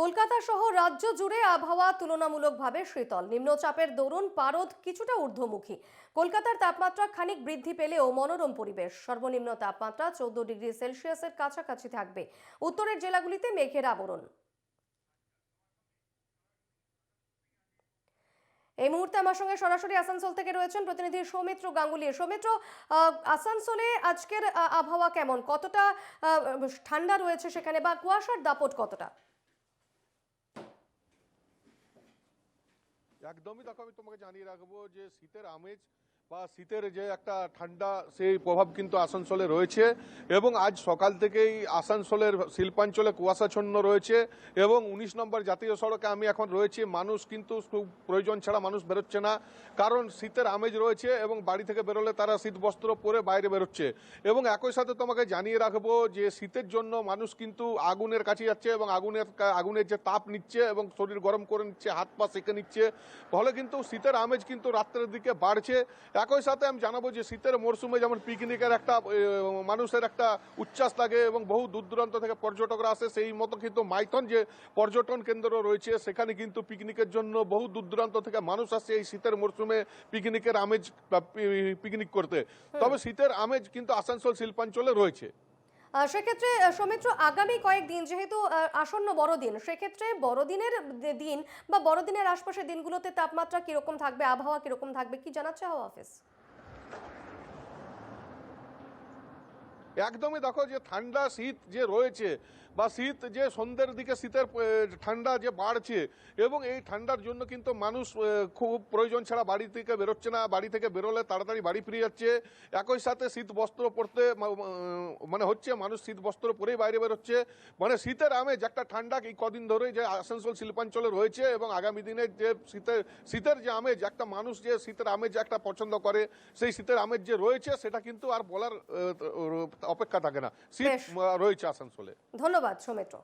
কলকাতা সহ রাজ্য জুড়ে আবহাওয়া তুলনামূলকভাবে শীতল। নিম্নচাপের দরুন পারদ কিছুটা ঊর্ধ্বমুখী। কলকাতার তাপমাত্রা খানিক বৃদ্ধি পেলেও মনোরম পরিবেশ। সর্বনিম্ন তাপমাত্রা চোদ্দ ডিগ্রি সেলসিয়াসের কাছাকাছি থাকবে। উত্তরের জেলাগুলিতে মেঘের আবরণ। এই মুহূর্তে আমার সঙ্গে সরাসরি আসানসোল থেকে রয়েছেন প্রতিনিধি সৌমিত্র গাঙ্গুলি। সৌমিত্র আসানসোলে আজকের আবহাওয়া কেমন? কতটা ঠান্ডা রয়েছে সেখানে বা কুয়াশার দাপট কতটা? একদমই দেখো আমি তোমাকে জানিয়ে রাখব যে শীতের আমেজ বা শীতের যে একটা ঠান্ডা, সেই প্রভাব কিন্তু আসানসোলে রয়েছে এবং আজ সকাল থেকেই আসানসোলের শিল্পাঞ্চলে কুয়াশাচ্ছন্ন রয়েছে এবং উনিশ নম্বর জাতীয় সড়কে আমি এখন রয়েছি। মানুষ কিন্তু খুব প্রয়োজন ছাড়া মানুষ বেরোচ্ছে না কারণ শীতের আমেজ রয়েছে এবং বাড়ি থেকে বেরোলে তারা শীত বস্ত্র পরে বাইরে বেরোচ্ছে। এবং একই সাথে তোমাকে জানিয়ে রাখব যে শীতের জন্য মানুষ কিন্তু আগুনের কাছে যাচ্ছে এবং আগুনের আগুনের যে তাপ নিচ্ছে এবং শরীর গরম করে নিচ্ছে, হাত পা সেঁকে নিচ্ছে। ফলে কিন্তু শীতের আমেজ কিন্তু রাত্রের দিকে বাড়ছে। একই সাথে আমি জানাব যে শীতের মরশুমে যেমন পিকনিকের একটা মানুষের একটা উচ্ছ্বাস লাগে এবং বহু দূর দূরান্ত থেকে পর্যটকরা আসে সেই মতো কিন্তু মাইথন যে পর্যটন কেন্দ্র রয়েছে সেখানে কিন্তু পিকনিকের জন্য বহু দূর দূরান্ত থেকে মানুষ আসছে এই শীতের মরশুমে পিকনিকের আমেজ পিকনিক করতে। তবে শীতের আমেজ কিন্তু আসানসোল শিল্পাঞ্চলে রয়েছে। সেক্ষেত্রে সৌমিত্র, আগামী কয়েকদিন যেহেতু আসন্ন বড়দিন, সেক্ষেত্রে বড়দিনের দিন বা বড়দিনের আশপাশের দিনগুলোতে তাপমাত্রা কীরকম থাকবে, আবহাওয়া কীরকম থাকবে, কি জানাচ্ছে হাওয়া অফিস? একদমই দেখো যে ঠান্ডা শীত যে রয়েছে বা শীত যে সন্ধ্যের দিকে শীতের ঠান্ডা যে বাড়ছে এবং এই ঠান্ডার জন্য কিন্তু মানুষ খুব প্রয়োজন ছাড়া বাড়ি থেকে বেরোচ্ছে না, বাড়ি থেকে বেরোলে তাড়াতাড়ি বাড়ি ফিরে যাচ্ছে। একই সাথে শীত বস্ত্র পরতে মানে হচ্ছে মানুষ শীত বস্ত্র পরেই বাইরে বেরোচ্ছে। মানে শীতের আমেজ একটা ঠান্ডা এই কদিন ধরে যে আসানসোল, শিল্পাঞ্চলে রয়েছে এবং আগামী দিনে যে শীতের শীতের যে আমেজ, একটা মানুষ যে শীতের আমেজ একটা পছন্দ করে, সেই শীতের আমেজ যে রয়েছে সেটা কিন্তু আর বলার অপেক্ষা থাকে না। সিট রয়েছে আসানসোলে। ধন্যবাদ সৌমিত্র।